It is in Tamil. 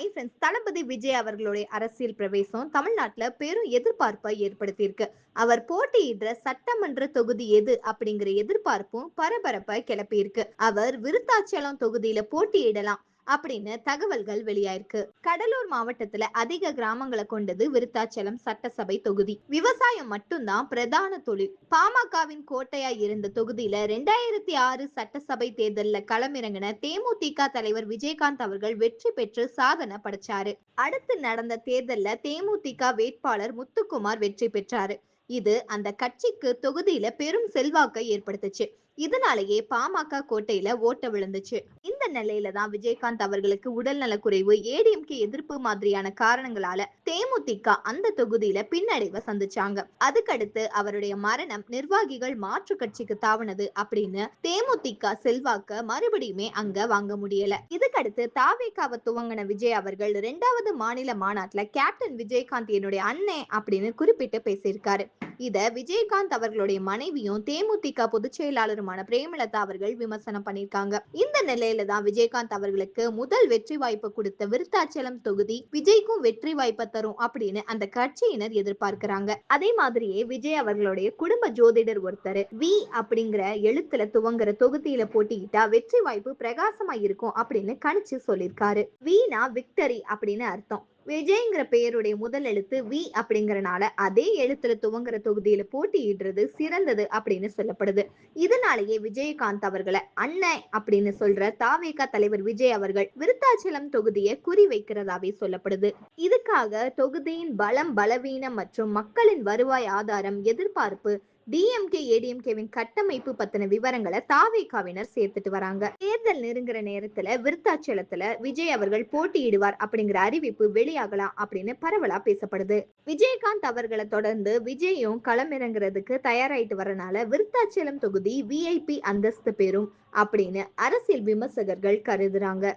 ஹை ஃப்ரெண்ட்ஸ் தளபதி விஜய் அவர்களுடைய அரசியல் பிரவேசம் தமிழ்நாட்டுல பெரும் எதிர்பார்ப்பை ஏற்படுத்தியிருக்கு. அவர் போட்டியிடுற சட்டமன்ற தொகுதி எது அப்படிங்கிற எதிர்பார்ப்பும் பரபரப்பை கிளப்பியிருக்கு. அவர் விருத்தாச்சலம் தொகுதியில போட்டியிடலாம். அப்படின்னு தகவல்கள் வெளியாயிருக்கு. கடலூர் மாவட்டத்துல அதிக கிராமங்களை கொண்டது விருத்தாச்சலம் சட்டசபை தொகுதி. விவசாயம் மட்டும்தான் பிரதான தொழில். பாமகவின் கோட்டையா இருந்த தொகுதியில ரெண்டாயிரத்தி ஆறு சட்டசபை தேர்தல்ல களமிறங்கின தேமுதிக தலைவர் விஜயகாந்த் அவர்கள் வெற்றி பெற்று சாதனை படைச்சாரு. அடுத்து நடந்த தேர்தல்ல தேமுதிக வேட்பாளர் முத்துக்குமார் வெற்றி பெற்றாரு. இது அந்த கட்சிக்கு தொகுதியில பெரும் செல்வாக்கை ஏற்படுத்துச்சு. இதனாலேயே பாமக கோட்டையில ஓட்ட விழுந்துச்சு. நிலையில தான் விஜயகாந்த் அவர்களுக்கு உடல்நல குறைவு ஏடிஎம்கே எதிர்ப்பு மாதிரியான காரணங்களால தேமுதிக அந்த தொகுதியில பின்னடைவை சந்திச்சாங்க. அதுக்கடுத்து அவருடைய மரணம் நிர்வாகிகள் மாற்று கட்சிக்கு தாவனது அப்படின்னு தேமுதிக செல்வாக்க மறுபடியுமே அங்க வாங்க முடியல. இதுக்கடுத்து தாவேகாவை துவங்கின விஜய் அவர்கள் இரண்டாவது மாநில மாநாட்டுல கேப்டன் விஜயகாந்த் என்னுடைய அண்ணன் அப்படின்னு குறிப்பிட்டு பேசியிருக்காரு. இத விஜயகாந்த் அவர்களுடைய மனைவியும் தேமுதிக பொதுச் செயலாளருமான பிரேமலதா அவர்கள் விமர்சனம் பண்ணியிருக்காங்க. இந்த நிலையில தான் விஜயகாந்த் அவர்களுக்கு முதல் வெற்றி வாய்ப்பு கொடுத்த விருத்தாச்சலம் தொகுதி விஜய்க்கும் வெற்றி வாய்ப்பை தரும் அப்படின்னு அந்த கட்சியினர் எதிர்பார்க்கிறாங்க. அதே மாதிரியே விஜய் அவர்களுடைய குடும்ப ஜோதிடர் ஒருத்தர் வி அப்படிங்கிற எழுத்துல துவங்குற தொகுதியில போட்டியிட்டா வெற்றி வாய்ப்பு பிரகாசமா இருக்கும் அப்படின்னு கணிச்சு சொல்லியிருக்காரு. வீணா விக்டரி அப்படின்னு அர்த்தம். விஜய்ங்கிற பெயருடைய முதல் எழுத்து வி அப்படிங்கறனால அதே எழுத்துல துவங்குற தொகுதியில போட்டியிடுறது சிறந்தது அப்படின்னு சொல்லப்படுது. இதனாலேயே விஜயகாந்த் அவர்களை அண்ணன் அப்படின்னு சொல்ற தாவேகா தலைவர் விஜய் அவர்கள் விருத்தாச்சலம் தொகுதியை குறி வைக்கிறதாவே சொல்லப்படுது. இதுக்காக தொகுதியின் பலம் பலவீனம் மற்றும் மக்களின் வருவாய் ஆதாரம் எதிர்பார்ப்பு டிஎம்கே ஏடிஎம்கேவின் கட்டமைப்பு பத்தின விவரங்களை தாவேகாவினர் சேர்த்துட்டு வராங்க. தேர்தல் நெருங்குற நேரத்துல விருத்தாச்சலத்துல விஜய் அவர்கள் போட்டியிடுவார் அப்படிங்கிற அறிவிப்பு வெளியாகலாம் அப்படின்னு பரவலா பேசப்படுது. விஜயகாந்த் அவர்களை தொடர்ந்து விஜயும் களமிறங்குறதுக்கு தயாராயிட்டு வரனால விருத்தாச்சலம் தொகுதி விஐபி அந்தஸ்து பெறும் அப்படின்னு அரசியல் விமர்சகர்கள் கருதுறாங்க.